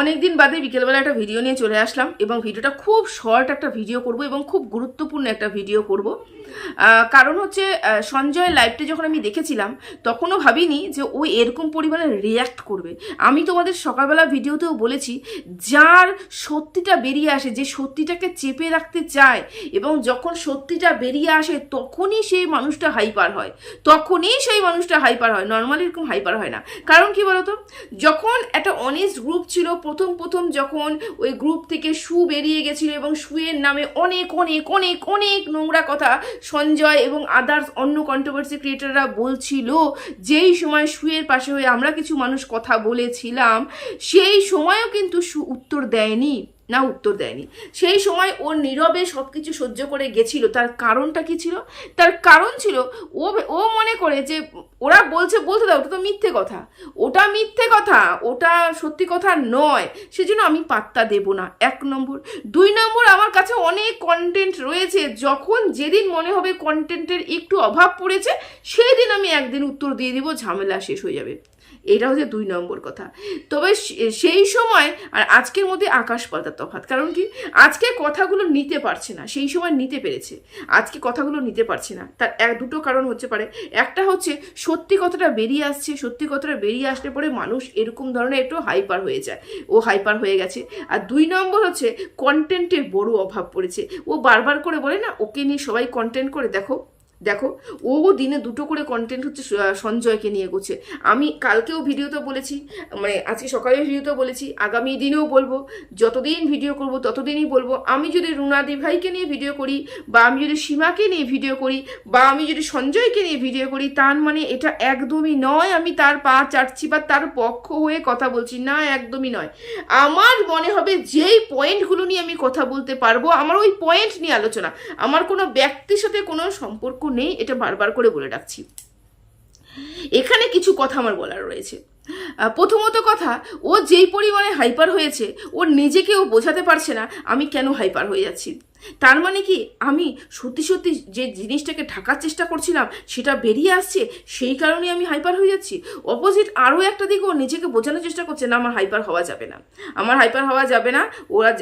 অনেক দিন বাদে বিকেলবেলা একটা ভিডিও নিয়ে চলে আসলাম এবং ভিডিওটা খুব শর্ট একটা ভিডিও করব এবং খুব গুরুত্বপূর্ণ একটা ভিডিও করব। কারণ হচ্ছে সঞ্জয় লাইভটা যখন আমি দেখেছিলাম, তখনও ভাবিনি যে ও এরকম পরিমাণে রিয়্যাক্ট করবে। আমি তোমাদের সকালবেলা ভিডিওতেও বলেছি, যার সত্যিটা বেরিয়ে আসে, যে সত্যিটাকে চেপে রাখতে চায় এবং যখন সত্যিটা বেরিয়ে আসে, তখনই সেই মানুষটা হাইপার হয়। তখনই সেই মানুষটা হাইপার হয়। নর্মালি এরকম হাইপার হয় না। কারণ কি বলতো? যখন একটা অনেস্ট গ্রুপ ছিল প্রথম প্রথম যখন ওই গ্রুপ থেকে সু বেরিয়ে গেছিল এবং সুয়ের নামে অনেক অনেক অনেক অনেক নোংরা কথা সঞ্জয় এবং আদার্স অন্য কন্ট্রোভার্সি ক্রিয়েটাররা বলছিল, যেই সময় সুয়ের পাশে হয়ে আমরা কিছু মানুষ কথা বলেছিলাম, সেই সময়ও কিন্তু সু উত্তর দেয়নি। না উত্তর দেয়নি। সেই সময় ও নীরবে সব কিছু সহ্য করে গেছিল। তার কারণটা কি ছিল? তার কারণ ছিল, ও ও মনে করে যে ওরা বলছে, বলতে দাও, ওটা তো মিথ্যে কথা। ওটা মিথ্যে কথা, ওটা সত্যি কথা নয়। সেজন্য আমি পাত্তা দেব না। এক নম্বর। দুই নম্বর, আমার কাছে অনেক কন্টেন্ট রয়েছে। যখন যেদিন মনে হবে কন্টেন্টের একটু অভাব পড়েছে সেই দিন আমি একদিন উত্তর দিয়ে দিব, ঝামেলা শেষ হয়ে যাবে। এটা হচ্ছে দুই নম্বর কথা। তবে সেই সময়, আর আজকের মধ্যে আকাশ পাতার তফাৎ। কারণ কি? আজকে কথাগুলো নিতে পারছে না, সেই সময় নিতে পেরেছে। আজকে কথাগুলো নিতে পারছে না। তার এক, দুটো কারণ হচ্ছে পারে। একটা হচ্ছে, সত্যি কথাটা বেরিয়ে আসছে, সত্যি কথাটা বেরিয়ে আসলে পরে মানুষ এরকম ধরনের একটু হাইপার হয়ে যায়। ও হাইপার হয়ে গেছে। আর দুই নম্বর হচ্ছে কন্টেন্টের বড় অভাব পড়েছে। ও বারবার করে বলে না, ওকে নিয়ে সবাই কন্টেন্ট করে, দেখো। দেখো, ও দিনে দুটো করে কন্টেন্ট হচ্ছে সঞ্জয়কে নিয়ে করছে। আমি কালকেও ভিডিওতে বলেছি মানে আজকে সকালে ভিডিওতে বলেছি, আগামী দিনেও বলব, যতদিন ভিডিও করব ততদিনই বলব, আমি যদি রুনাদি ভাইকে নিয়ে ভিডিও করি, বা আমি যদি সীমাকে নিয়ে ভিডিও করি, বা আমি যদি সঞ্জয়কে নিয়ে ভিডিও করি, তার মানে এটা একদমই নয়, আমি তার পা চাটছি বা তার পক্ষ হয়ে কথা বলছি, না, একদমই নয়। আমার মনে হবে যেই পয়েন্টগুলো নিয়ে আমি কথা বলতে পারব, আমার ওই পয়েন্ট নিয়ে আলোচনা। আমার কোনো ব্যক্তির সাথে কোনো সম্পর্ক নেই, এটা বারবার করে বলে রাখছি এখানে কিছু কথা আমার বলার রয়েছে। প্রথমত কথা, ও যেই পরিমাণে হাইপার হয়েছে, ও নিজেকেও বোঝাতে পারছে না আমি কেন হাইপার হয়ে যাচ্ছি। তার মানে কি আমি সত্যি সত্যি যে জিনিসটাকে ঢাকার চেষ্টা করছিলাম, সেটা বেরিয়ে আসছে, সেই কারণে আমি হাইপার হয়ে যাচ্ছি। অপোজিট আরও একটা দিকে ও নিজেকে বোঝানোর চেষ্টা করছে না, আমার হাইপার হওয়া যাবে না। আমার হাইপার হওয়া যাবে না, ওরা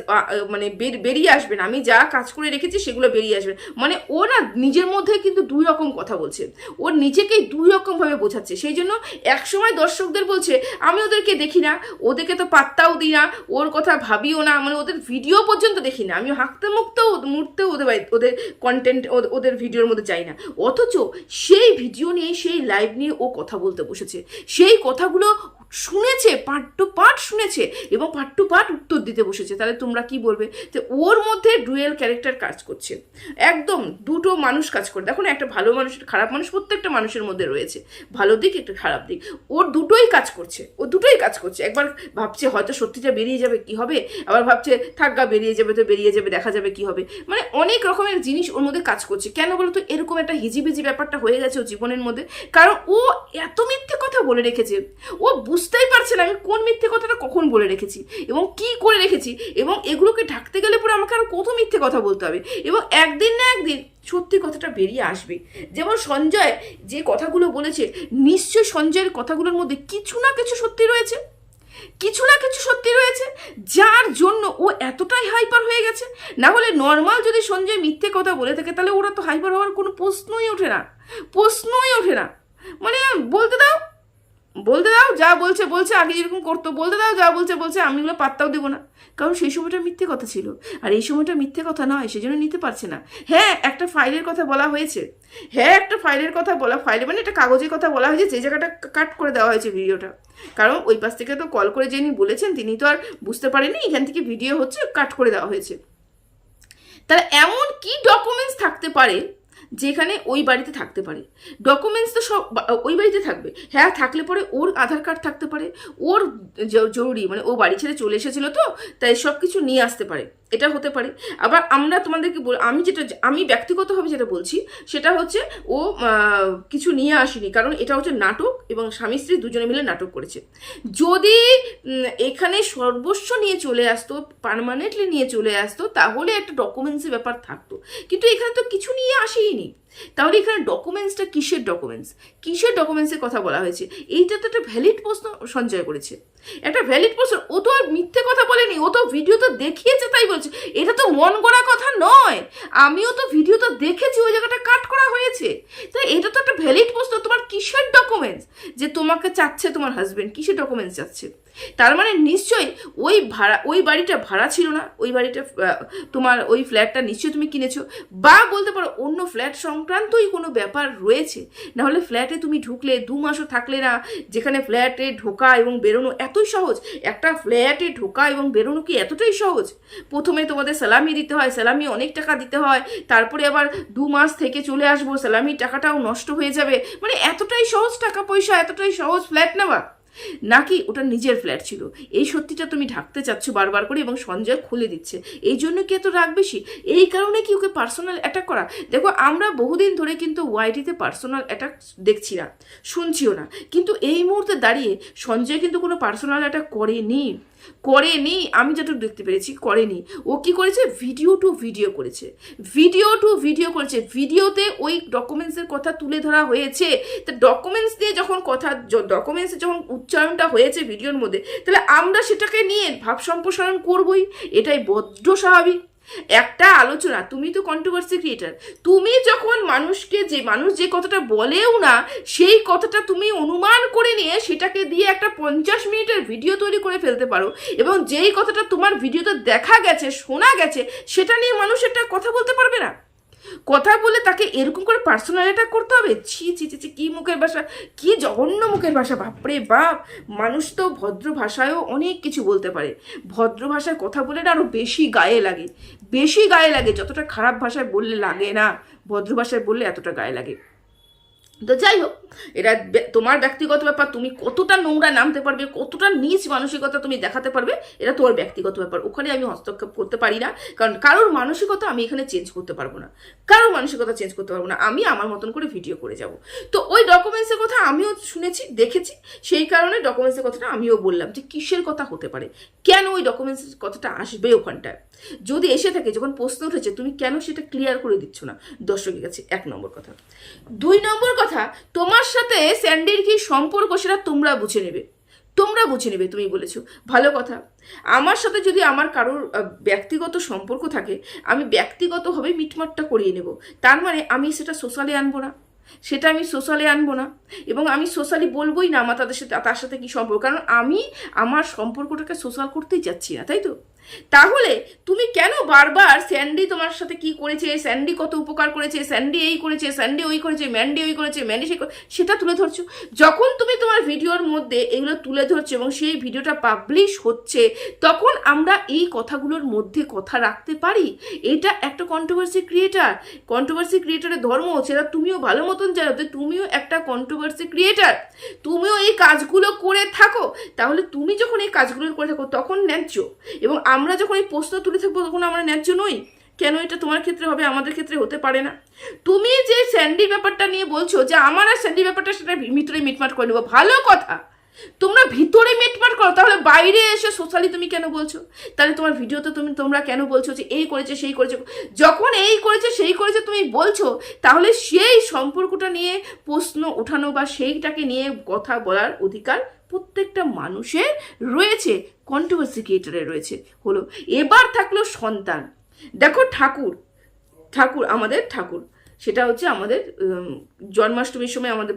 মানে বের- বেরিয়ে আসবে না। আমি যা কাজ করে রেখেছি, সেগুলো বেরিয়ে আসবে মানে ও না নিজের মধ্যে কিন্তু দুই রকম কথা বলছে। ও নিজেকেই দুই রকমভাবে বোঝাচ্ছে। সেই জন্য একসময় দর্শকদের বলছে, আমি ওদেরকে দেখি না, ওদেরকে তো পাত্তাও দিই না, ওর কথা ভাবিও না মানে ওদের ভিডিও পর্যন্ত দেখি না। আমি হাঁকতে মুখতেও মুহূর্তেও ওদের ওদের কন্টেন্ট ওদের ভিডিওর মধ্যে যাই না। অথচ সেই ভিডিও নিয়ে, সেই লাইভ নিয়ে ও কথা বলতে বসেছে। সেই কথাগুলো শুনেছে পার্ট টু পার্ট শুনেছে এবং পার্ট টু পার্ট উত্তর দিতে বসেছে। তাহলে তোমরা কি বলবে? যে ওর মধ্যে ডুয়েল ক্যারেক্টার কাজ করছে। একদম দুটো মানুষ কাজ করে। দেখো না, একটা ভালো মানুষ, খারাপ মানুষ প্রত্যেকটা মানুষের মধ্যে রয়েছে। ভালো দিক, একটা খারাপ দিক। ওর দুটোই কাজ করছে। ও দুটোই কাজ করছে। একবার ভাবছে হয়তো সত্যিটা বেরিয়ে যাবে, কি হবে? আবার ভাবছে থাকগা বেরিয়ে যাবে তো বেরিয়ে যাবে, দেখা যাবে কি হবে? মানে অনেক রকমের জিনিস ওর মধ্যে কাজ করছে। কেন বলতো? এরকম একটা হিজিবিজি ব্যাপারটা হয়ে গেছে ও জীবনের মধ্যে। কারণ ও এত মিথ্যে কথা বলে রেখেছে। ও বুঝতেই পারছে না আমি কোন মিথ্যে কথাটা কখন বলে রেখেছি এবং কি করে রেখেছি এবং এগুলোকে ঢাকতে গেলে পরে আমাকে আরও কত মিথ্যে কথা বলতে হবে। এবং একদিন না একদিন সত্যি কথাটা বেরিয়ে আসবে। যেমন সঞ্জয় যে কথাগুলো বলেছে নিশ্চয় সঞ্জয়ের কথাগুলোর মধ্যে কিছু না কিছু সত্যি রয়েছে। কিছু না কিছু সত্যি রয়েছে, যার জন্য ও এতটাই হাইপার হয়ে গেছে। না হলে নর্মাল যদি সঞ্জয় মিথ্যে কথা বলে থাকে, তাহলে ওরা তো হাইপার হওয়ার কোনো প্রশ্নই ওঠে না। প্রশ্নই ওঠে না। মানে বলতে দাও বলতে দাও, যা বলছে বলছে, আগে যেরকম করতো, বলতে দাও, যা বলছে বলছে, আমি ওগুলো পাত্তাও দেবো না। কারণ সেই সময়টা মিথ্যে কথা ছিল। আর এই সময়টা মিথ্যে কথা নয় সেজন্য নিতে পারছে না। হ্যাঁ একটা ফাইলের কথা বলা হয়েছে। হ্যাঁ একটা ফাইলের কথা বলা, ফাইলে মানে একটা কাগজের কথা বলা হয়েছে, যে জায়গাটা কাট করে দেওয়া হয়েছে ভিডিওটা। কারণ ওই পাশ থেকে তো কল করে যিনি বলেছেন, তিনি তো আর বুঝতে পারেনি এখান থেকে ভিডিও হচ্ছে কাট করে দেওয়া হয়েছে। তাহলে এমন কি ডকুমেন্টস থাকতে পারে যেখানে ওই বাড়িতে থাকতে পারে। ডকুমেন্টস তো সব ওই বাড়িতে থাকবে। হ্যাঁ থাকলে পরে ওর আধার কার্ড থাকতে পারে। ওর জরুরি মানে ও বাড়ি ছেড়ে চলে এসেছিল তো, তাই সব কিছু নিয়ে আসতে পারে। এটা হতে পারে। আবার আমরা তোমাদেরকে বল, আমি যেটা আমি ব্যক্তিগতভাবে যেটা বলছি, সেটা হচ্ছে ও কিছু নিয়ে আসেনি। কারণ এটা হচ্ছে নাটক এবং স্বামী স্ত্রী দুজনে মিলে নাটক করেছে। যদি এখানে সর্বস্ব নিয়ে চলে আসতো পারমানেন্টলি নিয়ে চলে আসতো, তাহলে একটা ডকুমেন্টসের ব্যাপার থাকতো। কিন্তু এখানে তো কিছু নিয়ে আসেইনি। তাহলে এখানে ডকুমেন্টসটা কিসের ডকুমেন্টস কিসের ডকুমেন্টসের কথা বলা হয়েছে? এইটা তো একটা ভ্যালিড প্রশ্ন সঞ্চয় করেছে। একটা ভ্যালিড প্রশ্ন, ও তো আর মিথ্যে কথা বলেনি, ও তো ভিডিও তো দেখিয়েছে তাই বলছে। এটা তো মন গড়া কথা নয়। আমিও তো ভিডিও তো দেখেছি, ওই জায়গাটা কাট করা হয়েছে। তাই এটা তো একটা ভ্যালিড প্রশ্ন, তোমার কিসের ডকুমেন্টস যে তোমাকে চাচ্ছে তোমার হাজবেন্ড কিসের ডকুমেন্টস চাচ্ছে? তার মানে নিশ্চয়ই ওই ভাড়া, ওই বাড়িটা ভাড়া ছিল না, ওই বাড়িটা তোমার ওই ফ্ল্যাটটা নিশ্চয়ই তুমি কিনেছো, বা বলতে পারো অন্য ফ্ল্যাট সংক্রান্তই কোনো ব্যাপার রয়েছে। নাহলে ফ্ল্যাটে তুমি ঢুকলে, দু মাসও থাকলে না, যেখানে ফ্ল্যাটে ঢোকা এবং বেরোনো এতই সহজ, একটা ফ্ল্যাটে ঢোকা এবং বেরোনো কি এতটাই সহজ? প্রথমে তোমাদের স্যালামি দিতে হয় স্যালামি অনেক টাকা দিতে হয়, তারপরে আবার দু মাস থেকে চলে আসব স্যালামির টাকাটাও নষ্ট হয়ে যাবে। মানে এতটাই সহজ টাকা পয়সা, এতটাই সহজ ফ্ল্যাট নেওয়া। নাকি ওটা নিজের ফ্ল্যাট ছিল? এই সত্যিটা তুমি ঢাকতে চাচ্ছ বারবার করে এবং সঞ্জয় খুলে দিচ্ছে। এই জন্য কি এত রাগ বেশি? এই কারণে কি ওকে পার্সোনাল অ্যাটাক করা? দেখো, আমরা বহুদিন ধরে কিন্তু ওয়াইটিতে পার্সোনাল অ্যাটাক দেখছি না, শুনছিও না। কিন্তু এই মুহূর্তে দাঁড়িয়ে সঞ্জয় কিন্তু কোনো পার্সোনাল অ্যাটাক করেনি। করেনি, আমি যেটুকু দেখতে পেরেছি, করেনি। ও কি করেছে? ভিডিও টু ভিডিও করেছে। ভিডিও টু ভিডিও করেছে। ভিডিওতে ওই ডকুমেন্টসের কথা তুলে ধরা হয়েছে। তা ডকুমেন্টস দিয়ে যখন কথা ডকুমেন্টসে যখন উচ্চারণটা হয়েছে ভিডিওর মধ্যে, তাহলে আমরা সেটাকে নিয়ে ভাব সম্প্রসারণ করবই। এটাই বদ্ধ স্বাভাবিক। একটা আলোচনা, তুমি তো কন্ট্রোভার্সি ক্রিয়েটার তুমি যখন মানুষকে যে, মানুষ যে কথাটা বলেও না, সেই কথাটা তুমি অনুমান করে নিয়ে সেটাকে দিয়ে একটা পঞ্চাশ মিনিটের ভিডিও তৈরি করে ফেলতে পারো এবং যেই কথাটা তোমার ভিডিওতে দেখা গেছে, শোনা গেছে, সেটা নিয়ে মানুষ একটা কথা বলতে পারবে না? কথা বলে তাকে এরকম করে পার্সোনাল অ্যাটাক করতে হবে? ছি ছি ছি কি মুখের ভাষা? কি জঘন্য মুখের ভাষা, বাপরে বাপ! মানুষ তো ভদ্র ভাষায়ও অনেক কিছু বলতে পারে। ভদ্র ভাষায় কথা বলে না আরও বেশি গায়ে লাগে। বেশি গায়ে লাগে, যতটা খারাপ ভাষায় বললে লাগে না। ভদ্র ভাষায় বললে এতটা গায়ে লাগে। তো যাই হোক এটা তোমার ব্যক্তিগত ব্যাপার, তুমি কতটা নোংরা নামতে পারবে, কতটা নিচ মানসিকতা তুমি দেখাতে পারবে এটা তোমার ব্যক্তিগত ব্যাপার। ওখানে আমি হস্তক্ষেপ করতে পারি না, কারণ কারোর মানসিকতা আমি এখানে চেঞ্জ করতে পারব না। কারোর মানসিকতা চেঞ্জ করতে পারব না, আমি আমার মতন করে ভিডিও করে যাব। তো ওই ডকুমেন্টসের কথা আমিও শুনেছি, দেখেছি, সেই কারণে ডকুমেন্টসের কথাটা আমিও বললাম যে কিসের কথা হতে পারে, কেন ওই ডকুমেন্টসের কথাটা আসবে ওখানটায়? যদি এসে থাকে, যখন প্রশ্ন উঠেছে, তুমি কেন সেটা ক্লিয়ার করে দিচ্ছ না? দর্শকের কাছে এক নম্বর কথা। দুই নম্বর কথা তোমার সাথে স্যান্ডির কি সম্পর্ক সেটা তোমরা বুঝে নেবে। তোমরা বুঝে নেবে, তুমি বলেছ। ভালো কথা। আমার সাথে যদি আমার কারোর ব্যক্তিগত সম্পর্ক থাকে, আমি ব্যক্তিগতভাবে মিটমাটটা করিয়ে নেব। তার মানে আমি সেটা সোশ্যালে আনব না। সেটা আমি সোশ্যালে আনব না। এবং আমি সোশ্যালি বলবোই না আমার তাদের সাথে, তার সাথে কি সম্পর্ক। কারণ আমি আমার সম্পর্কটাকে সোশ্যাল করতেই যাচ্ছি না, তাই তো? তাহলে তুমি কেন বারবার স্যান্ডি তোমার সাথে কি করেছে? স্যান্ডি কত উপকার করেছে? স্যান্ডি এই করেছে, স্যান্ডি ওই করেছে, ম্যান্ডি ওই করেছে, ম্যান্ডি করে- সেটা তুলে ধরছো। যখন তুমি তোমার ভিডিওর মধ্যে এগুলো তুলে ধরছো এবং সেই ভিডিওটা পাবলিশ হচ্ছে, তখন আমরা এই কথাগুলোর মধ্যে কথা রাখতে পারি? এটা একটা কন্ট্রোভার্সি ক্রিয়েটার কন্ট্রোভার্সি ক্রিয়েটারের ধর্ম সেটা তুমিও ভালো মতন জানো যে তুমিও একটা কন্ট্রোভার্সি ক্রিয়েটার তুমিও এই কাজগুলো করে থাকো। তাহলে তুমি যখন এই কাজগুলো করে থাকো, তখন ন্যায্য। এবং আমরা যখন এই প্রশ্ন তুলে থাকব, তখন আমরা ন্যায্য নই। কেন এটা তোমার ক্ষেত্রে হবে, আমাদের ক্ষেত্রে হতে পারে না। তুমি যে স্যান্ডি ব্যাপারটা নিয়ে বলছো যে আমার আর স্যান্ডি ব্যাপারটা সেটা ভিতরে মিটমাট করে নেব, ভালো কথা। তোমরা ভিতরে মিটমাট করো, তাহলে বাইরে এসে সোশ্যালি তুমি কেন বলছো? তাহলে তোমার ভিডিওতে তুমি, তোমরা কেন বলছো যে এই করেছে, সেই করেছে? যখন এই করেছে, সেই করেছে তুমি বলছো, তাহলে সেই সম্পর্কটা নিয়ে প্রশ্ন ওঠানো বা সেইটাকে নিয়ে কথা বলার অধিকার প্রত্যেকটা মানুষের রয়েছে কন্ট্রোভার্সি রয়েছে। হলো এবার থাকল সন্তান। দেখো ঠাকুর ঠাকুর আমাদের ঠাকুর। সেটা হচ্ছে আমাদের জন্মাষ্টমীর সময় আমাদের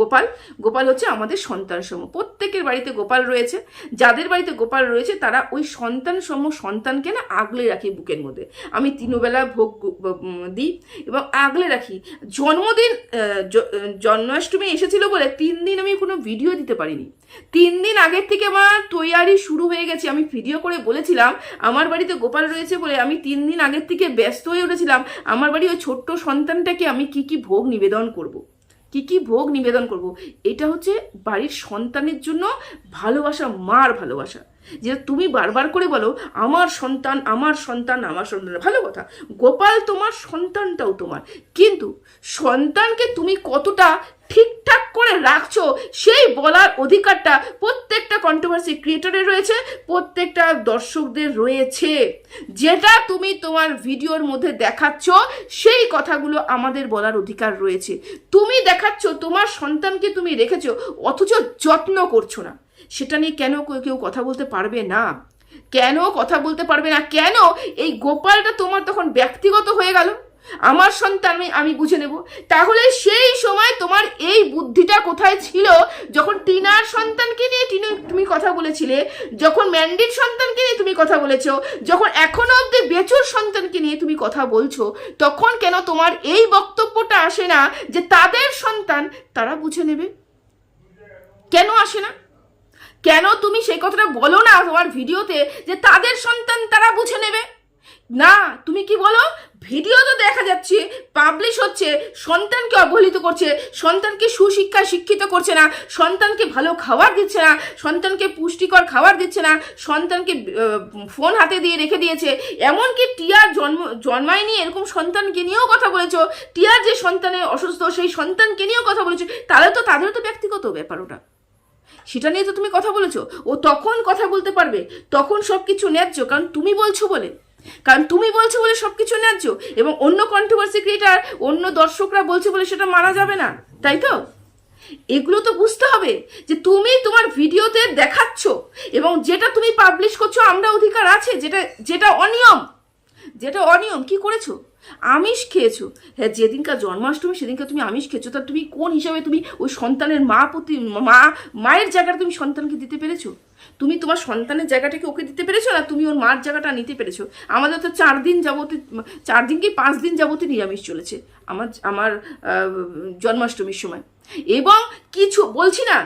গোপাল। গোপাল হচ্ছে আমাদের সন্তান সম প্রত্যেকের বাড়িতে গোপাল রয়েছে। যাদের বাড়িতে গোপাল রয়েছে, তারা ওই সন্তান সম সন্তানকে না আগলে রাখি বুকের মধ্যে। আমি তিনবেলা ভোগ দিই এবং আগলে রাখি। জন্মদিন জন্মাষ্টমী এসেছিল বলে তিন দিন আমি কোনো ভিডিও দিতে পারিনি। তিন দিন আগের থেকে আমার তৈয়ারি শুরু হয়ে গেছে। আমি ভিডিও করে বলেছিলাম, আমার বাড়িতে গোপাল রয়েছে বলে আমি তিন দিন আগের থেকে ব্যস্ত হয়ে উঠেছিলাম। আমার বাড়ি ওই ছোট্ট সন্তানটাকে আমি কি কি ভোগ নিবেদন করব। কি কি ভোগ নিবেদন করব? এটা হচ্ছে বাড়ির সন্তানের জন্য ভালোবাসা, মার ভালোবাসা। যেটা তুমি বারবার করে বলো, আমার সন্তান আমার সন্তান আমার সন্তান। ভালো কথা। গোপাল তোমার সন্তানটাও তোমার। কিন্তু সন্তানকে তুমি কতটা ঠিকঠাক করে রাখছো, সেই বলার অধিকারটা প্রত্যেকটা কন্ট্রোভার্সি ক্রিয়েটরের রয়েছে, প্রত্যেকটা দর্শকদের রয়েছে। যেটা তুমি তোমার ভিডিওর মধ্যে দেখাচ্ছ, সেই কথাগুলো আমাদের বলার অধিকার রয়েছে। তুমি দেখাচ্ছ, তোমার সন্তানকে তুমি রেখেছো, অথচ যত্ন করছ না। সেটা নিয়ে কেন কেউ- কথা বলতে পারবে না? কেন কথা বলতে পারবে না? কেন এই গোপালটা তোমার তখন ব্যক্তিগত হয়ে গেল? আমার সন্তান আমি বুঝে নেব। তাহলে সেই সময় তোমার এই বুদ্ধিটা কোথায় ছিল? যখন টিনার সন্তানকে নিয়ে টিনু তুমি কথা বলেছিলে, যখন ম্যান্ডির সন্তানকে নিয়ে তুমি কথা বলেছ, যখন এখনও অব্দি বেচুর সন্তানকে নিয়ে তুমি কথা বলছো, তখন কেন তোমার এই বক্তব্যটা আসে না যে তাদের সন্তান তারা বুঝে নেবে? কেন আসে না? কেন তুমি সেই কথাটা বলো না তোমার ভিডিওতে যে তাদের সন্তান তারা বুঝে নেবে? না, তুমি কি বলো? ভিডিও তো দেখা যাচ্ছে পাবলিশ হচ্ছে, সন্তানকে অবহেলিত করছে, সন্তানকে সুশিক্ষা শিক্ষিত করছে না, সন্তানকে ভালো খাবার দিচ্ছে না, সন্তানকে পুষ্টিকর খাবার দিচ্ছে না, সন্তানকে ফোন হাতে দিয়ে রেখে দিয়েছে। এমনকি টিয়ার জন্ম, জন্মায়নি, এরকম সন্তানকে নিয়েও কথা বলেছ। টিয়ার যে সন্তানের অসুস্থ, সেই সন্তানকে নিয়েও কথা বলেছ। তাহলে তো তাদেরও তো ব্যক্তিগত ব্যাপার ওটা। সেটা নিয়ে তো তুমি কথা বলেছ। ও তখন কথা বলতে পারবে, তখন সব কিছু ন্যায্য, কারণ তুমি বলছো বলে। কারণ তুমি বলছো বলে সব কিছু ন্যায্য এবং অন্য কন্ট্রোভার্সি ক্রিয়েটার অন্য দর্শকরা বলছে বলে সেটা মারা যাবে না, তাই তো? এগুলো তো বুঝতে হবে যে তুমি তোমার ভিডিওতে দেখাচ্ছ এবং যেটা তুমি পাবলিশ করছ, আমরা অধিকার আছে, যেটা যেটা অনিয়ম। যেটা অনিয়ম, কি করেছ? আমিষ খেয়েছো। হ্যাঁ যেদিনকার জন্মাষ্টমী, সেদিনকে তুমি আমিষ খেয়েছো, তা তুমি কোন হিসাবে তুমি ওই সন্তানের মা প্রতি, মা, মায়ের জায়গাটা তুমি সন্তানকে দিতে পেরেছ? তুমি তোমার সন্তানের জায়গাটাকে ওকে দিতে পেরেছ না তুমি ওর মার জায়গাটা নিতে পেরেছ? আমাদের তো চার দিন যাবতীয় চার দিন কি পাঁচ দিন যাবতীয় নিরামিষ চলেছে। আমার আমার জন্মাষ্টমীর সময়। এবং কিছু, বলছি না,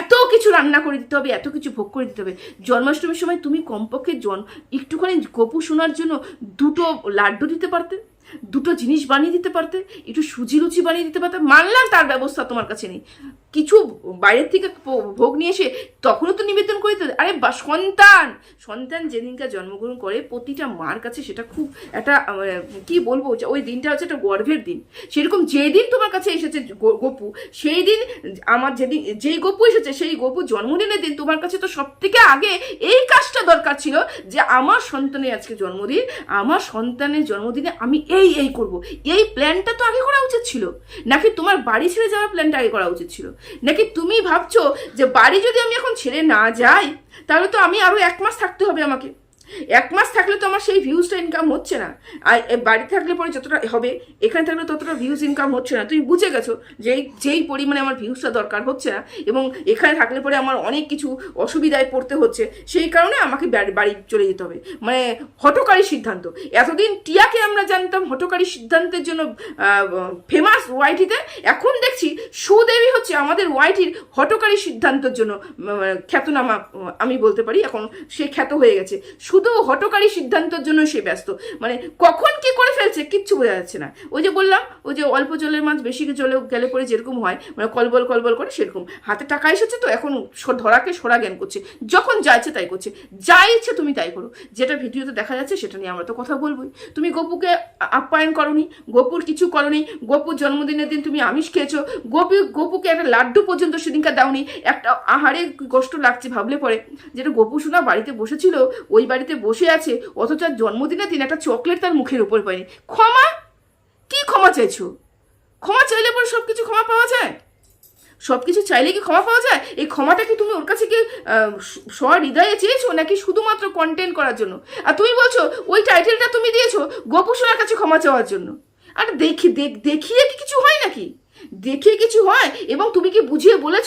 এত কিছু রান্না করে দিতে হবে, এত কিছু ভোগ করে দিতে হবে। জন্মাষ্টমীর সময় তুমি কমপক্ষে জন, একটুখানি গপু শোনার জন্য দুটো লাড্ডু দিতে পারতে, দুটো জিনিস বানিয়ে দিতে পারতে, একটু সুজি লুচি বানিয়ে দিতে পারতে, মানলাম তার ব্যবস্থা তোমার কাছে নেই। কিছু বাইরের থেকে ভোগ নিয়ে এসে তখনও তো নিবেদন করে দিতে হবে। আরে বা, সন্তান! সন্তান যেদিনকার জন্মগ্রহণ করে, প্রতিটা মার কাছে সেটা খুব একটা কি বলব ওই দিনটা হচ্ছে একটা গর্ভের দিন। সেরকম যেই দিন তোমার কাছে এসেছে গপু সেই দিন আমার যেদিন, যেই গপু এসেছে, সেই গপু জন্মদিনের দিন তোমার কাছে তো সব থেকে আগে এই কাজটা দরকার ছিল যে আমার সন্তানের আজকে জন্মদিন, আমার সন্তানের জন্মদিনে আমি এই এই করব। এই প্ল্যানটা তো আগে করা উচিত ছিল। নাকি তোমার বাড়ি ছেড়ে যাওয়ার প্ল্যানটা আগে করা উচিত ছিল? নাকি তুমি ভাবছ যে বাড়ি যদি আমি এখন ছেড়ে না যাই, তাহলে তো আমি আরও এক মাস থাকতে হবে আমাকে। এক মাস থাকলে তো আমার সেই ভিউজটা ইনকাম হচ্ছে না। আর বাড়ি থাকলে পরে যতটা হবে এখানে থাকলে ততটা ভিউজ ইনকাম হচ্ছে না। তুমি বুঝে গেছো যে যেই পরিমাণে আমার ভিউজটা দরকার হচ্ছে না এবং এখানে থাকলে পরে আমার অনেক কিছু অসুবিধায় পড়তে হচ্ছে সেই কারণে আমাকে বাড়ি চলে যেতে হবে। মানে হটকারী সিদ্ধান্ত। এতদিন টিয়াকে আমরা জানতাম হটকারী সিদ্ধান্তের জন্য ফেমাস ওয়াইটিতে এখন দেখছি সুদেবী হচ্ছে আমাদের ওয়াইটির হটকারী সিদ্ধান্তের জন্য উম, খ্যাতনামা আমি বলতে পারি এখন সে খ্যাত হয়ে গেছে। শুধু হটকারী সিদ্ধান্তের জন্য সে ব্যস্ত। মানে কখন কি করে ফেলছে কিচ্ছু বোঝা যাচ্ছে না। ওই যে বললাম, ওই যে অল্প জলের মাছ, বেশি জলে গেলে পরে যেরকম হয় মানে কলবল কলবল করে সেরকম। হাতে টাকা এসেছে তো, এখন ধরাকে সরা জ্ঞান করছে। যখন যা ইচ্ছে তাই করছে। যা ইচ্ছে তুমি তাই করো। যেটা ভিডিওতে দেখা যাচ্ছে সেটা নিয়ে আমরা তো কথা বলবোই। তুমি গপুকে আপ্যায়ন করনি, গপুর কিছু করনি, গপুর জন্মদিনের দিন তুমি আমিষ খেয়েছো, গপু গপুকে একটা লাড্ডু পর্যন্ত সেদিনকার দাওনি। একটা আহারে কষ্ট লাগছে ভাবলে পরে। যেটা গপু শোনা বাড়িতে বসেছিল, ওই বাড়িতে বসে আছে, অথচ আর জন্মদিনের দিন একটা চকলেট তার মুখের উপর পায়নি ক্ষমা? কি ক্ষমা চাইছো? ক্ষমা চাইলে পরে সব কিছু ক্ষমা পাওয়া যায়? সব কিছু চাইলে কি ক্ষমা পাওয়া যায়? এই ক্ষমাটা কি তুমি ওর কাছে কি সহৃদয়ে চেয়েছো, নাকি শুধুমাত্র কন্টেন্ট করার জন্য? আর তুমি বলছো, ওই টাইটেলটা তুমি দিয়েছ গোপুসোনার কাছে ক্ষমা চাওয়ার জন্য। আর দেখি, দেখ- দেখিয়ে কি কিছু হয় নাকি? দেখে কিছু হয়? এবং তুমি কি বুঝিয়ে বলেছ,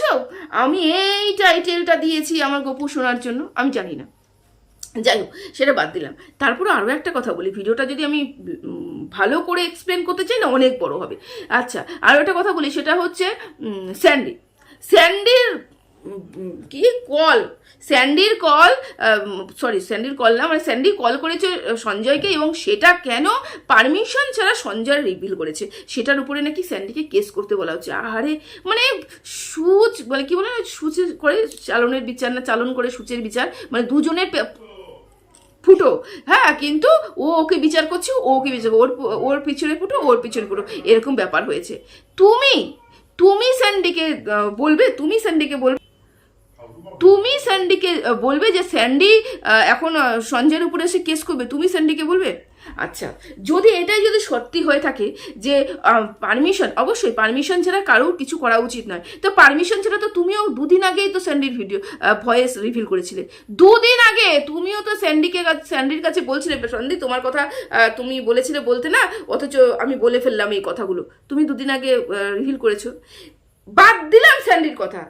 আমি এই টাইটেলটা দিয়েছি আমার গোপু শোনার জন্য? আমি জানি না। যাই হোক সেটা বাদ দিলাম। তারপরে আরও একটা কথা বলি, ভিডিওটা যদি আমি ভালো করে এক্সপ্লেন করতে চাই না, অনেক বড় হবে। আচ্ছা আরও একটা কথা বলি, সেটা হচ্ছে স্যান্ডি স্যান্ডির কি? কল স্যান্ডির কল সরি স্যান্ডির কল না মানে স্যান্ডি কল করেছে সঞ্জয়কে এবং সেটা কেন পারমিশন ছাড়া সঞ্জয় রিভিল করেছে? সেটার উপরে নাকি স্যান্ডিকে কেস করতে বলা হচ্ছে। আহারে মানে সুচ মানে কি বলে সুচের করে চালনের বিচার না, চালন করে সুচের বিচার মানে দুজনের ফুটো। হ্যাঁ কিন্তু ও ওকে বিচার করছে, ও ওকে বিচার ওর ওর পিছনে ফুটো, ওর পিছনে ফুটো। এরকম ব্যাপার হয়েছে। তুমি তুমি স্যান্ডিকে বলবে, তুমি স্যান্ডিকে বলবে তুমি স্যান্ডিকে বলবে যে স্যান্ডি এখন সঞ্জয়ের উপরে এসে কেস করবে। তুমি স্যান্ডিকে বলবে? আচ্ছা যদি এটাই যদি সত্যি হয়ে থাকে যে পারমিশন অবশ্যই পারমিশন ছাড়া কারোর কিছু করা উচিত নয়। তো পারমিশন ছাড়া তো তুমিও দুদিন আগেই তো স্যান্ডির ভিডিও ভয়েস রিভিল করেছিলে। দুদিন আগে তুমিও তো স্যান্ডিকে স্যান্ডির কাছে বলছিলে সন্ধি তোমার কথা তুমি বলেছিলে বলতে না, অথচ আমি বলে ফেললাম এই কথাগুলো। তুমি দুদিন আগে রিভিল করেছ। বাদ দিলাম স্যান্ডির কথা।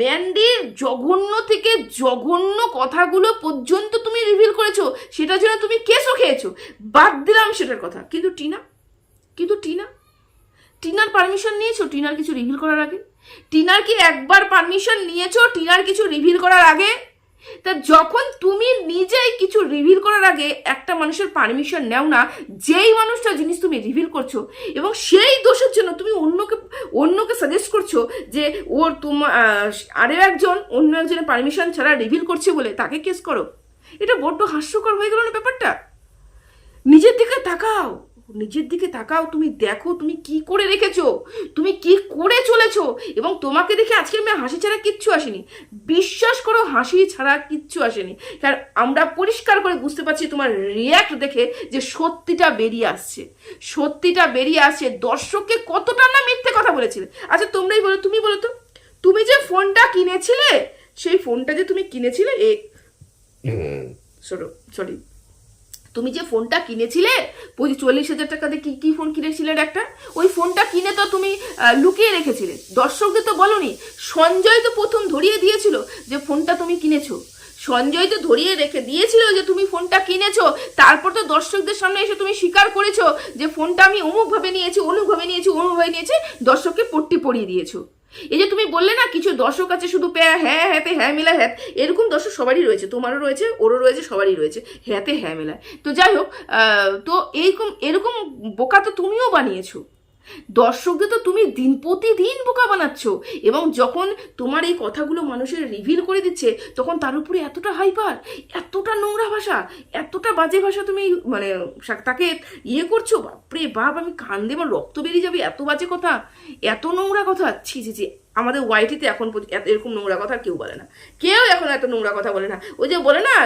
ম্যান্ডির জঘন্য থেকে জঘন্য কথাগুলো পর্যন্ত তুমি রিভিল করেছ, সেটার জন্য তুমি কেসও খেয়েছো। বাদ দিলাম সেটার কথা। কিন্তু টিনা কিন্তু টিনা, টিনার পারমিশন নিয়েছো টিনার কিছু রিভিল করার আগে? টিনার কি একবার পারমিশন নিয়েছো? টিনার কিছু রিভিল করার আগে? তা যখন তুমি নিজেই কিছু রিভিল করার আগে একটা মানুষের পারমিশন নেও না, যেই মানুষটা জিনিস তুমি রিভিল করছ এবং সেই দোষের জন্য তুমি অন্যকে অন্যকে সাজেস্ট করছ যে ওর তোমার আরও একজন অন্য একজনের পারমিশন ছাড়া রিভিল করছে বলে তাকে কেস করো। এটা বড্ড হাস্যকর হয়ে গেল না ব্যাপারটা? নিজের দিকে তাকাও। নিজের দিকে তাকাও তুমি দেখো তুমি কি করে রেখেছো তুমি কি করে চলেছো এবং তোমাকে দেখে আজকে আমি হাসি ছাড়া কিচ্ছু আসেনি। বিশ্বাস করো হাসি ছাড়া কিচ্ছু আসেনি। কারণ আমরা পরিষ্কার করে বুঝতে পারছি তোমার রিয়াক্ট দেখে যে সত্যিটা বেরিয়ে আসছে। সত্যিটা বেরিয়ে আসছে দর্শককে কতটা না মিথ্যে কথা বলেছিলে। আচ্ছা তোমরাই বলো তুমি বলো তো তুমি যে ফোনটা কিনেছিলে সেই ফোনটা যে তুমি কিনেছিলে এ সরি তুমি যে ফোনটা কিনেছিলে চল্লিশ হাজার টাকা দিয়ে কি কি ফোন কিনেছিলে একটা ওই ফোনটা কিনে তো তুমি লুকিয়ে রেখেছিলে। দর্শকদের তো বলনি, সঞ্জয় তো প্রথম ধরিয়ে দিয়েছিল যে ফোনটা তুমি কিনেছো। সঞ্জয় তো ধরিয়ে রেখে দিয়েছিল যে তুমি ফোনটা কিনেছো, তারপর তো দর্শকদের সামনে এসে তুমি স্বীকার করেছ যে ফোনটা আমি অমুকভাবে নিয়েছি অনুভাবে নিয়েছি অনুভাবে নিয়েছি, দর্শককে পট্টি পরিয়ে দিয়েছ। এই যে তুমি বললে না, কিছু দর্শক আছে শুধু প্যা হ্যাঁ হ্যাঁতে হ্যাঁ মেলা হ্যাঁ এরকম দর্শক সবারই রয়েছে, তোমারও রয়েছে, ওরও রয়েছে, সবারই রয়েছে, হ্যাঁতে হ্যাঁ মেলায়। তো যাই হোক তো এইরকম, এরকম বোকা তো তুমিও বানিয়েছো। দর্শকদের তো তুমি দিন প্রতিদিন বোকা বানাচ্ছ। এবং যখন তোমার এই কথাগুলো মানুষের রিভিল করে দিচ্ছে, তখন তার উপরে এতটা হাইপার এতটা নোংরা ভাষা, এতটা বাজে ভাষা তুমি মানে তাকে ইয়ে করছ, বাপরে বাপ, আমি কান দিয়ে আমার রক্ত বেরিয়ে যাবে, এত বাজে কথা, এত নোংরা কথা। ছি ছি ছি, আমাদের ওয়াইটিতে এখন এরকম নোংরা কথা কেউ বলে না। কেউ এখন এত নোংরা কথা বলে না। ওই যে বলে না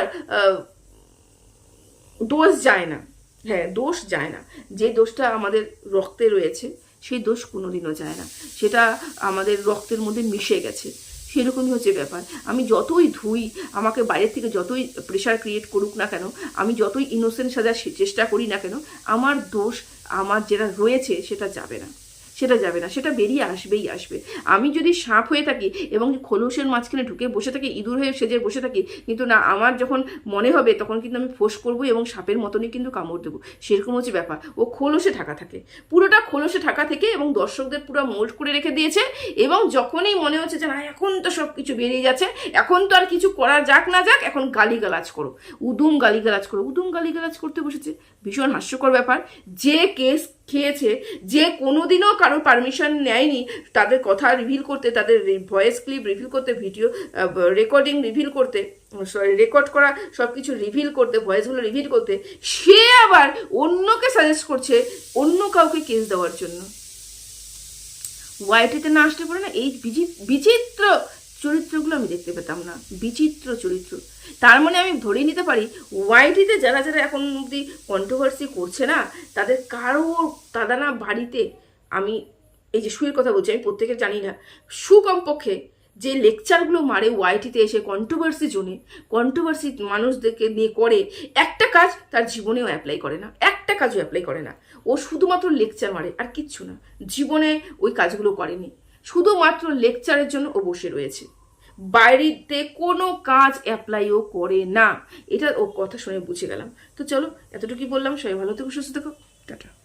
দোষ যায় না। হ্যাঁ দোষ যায় না। যে দোষটা আমাদের রক্তে রয়েছে, সেই দোষ কোনোদিনও যায় না। সেটা আমাদের রক্তের মধ্যে মিশে গেছে। সেরকমই হচ্ছে ব্যাপার। আমি যতই ধুই, আমাকে বাইরের থেকে যতই প্রেশার ক্রিয়েট করুক না কেন, আমি যতই ইনোসেন্ট সাজার চেষ্টা করি না কেন, আমার দোষ, আমার যেটা রয়েছে সেটা যাবে না। সেটা যাবে না, সেটা বেরিয়ে আসবেই আসবে। আমি যদি সাপ হয়ে থাকি এবং খোলসের মাঝখানে ঢুকে বসে থাকি, ইঁদুর হয়ে সেজে বসে থাকি, কিন্তু না, আমার যখন মনে হবে, তখন কিন্তু আমি ফোঁস করব এবং সাপের মতনই কিন্তু কামড় দেবো। সেরকম হচ্ছে ব্যাপার। ও খোলসে ঢাকা থাকে। পুরোটা খোলসে ঢাকা থেকে এবং দর্শকদের পুরো মোল্ড করে রেখে দিয়েছে এবং যখনই মনে হচ্ছে যে, না, এখন তো সব কিছু বেরিয়ে যাচ্ছে, এখন তো আর কিছু করা যাক না যাক, এখন গালিগালাজ করো। উদুম গালিগালাজ করো। উদুম গালিগালাজ করতে বসেছে। ভীষণ হাস্যকর ব্যাপার। যে কেস খেয়েছে যে কোনোদিনও কারও পারমিশন নেয়নি তাদের কথা রিভিল করতে, তাদের ভয়েস ক্লিপ রিভিল করতে ভিডিও রেকর্ডিং রিভিল করতে সরি রেকর্ড করা সব কিছু রিভিল করতে ভয়েসগুলো রিভিল করতে, সে আবার অন্যকে সাজেস্ট করছে অন্য কাউকে কেস দেওয়ার জন্য। ওয়াইটিতে না আসতে পারে না, এই বিচি- বিচিত্র চরিত্রগুলো আমি দেখতে পেতাম না, বিচিত্র চরিত্র। তার মানে আমি ধরে নিতে পারি ওয়াইটিতে যারা যারা এখন অবধি কন্ট্রোভার্সি করছে না, তাদের কারও তারা না বাড়িতে আমি, এই যে সুয়ের কথা বলছি, আমি প্রত্যেকের জানি না, সুকমপক্ষে যে লেকচারগুলো মারে ওয়াইটিতে এসে কন্ট্রোভার্সি জোনে কন্ট্রোভার্সি মানুষদেরকে নিয়ে করে, একটা কাজ তার জীবনেও অ্যাপ্লাই করে না, একটা কাজও অ্যাপ্লাই করে না। ও শুধুমাত্র লেকচার মারে, আর কিচ্ছু না। জীবনে ওই কাজগুলো করেনি। শুধুমাত্র লেকচারের জন্য ও বসে রয়েছে। বাইরেতে কোনো কাজ অ্যাপ্লাইও করে না। এটা ও কথা শুনে বুঝে গেলাম। তো চলো, এতটুকুই বললাম। সবাই ভালো থেকো, সুস্থ থেকো। টাটা।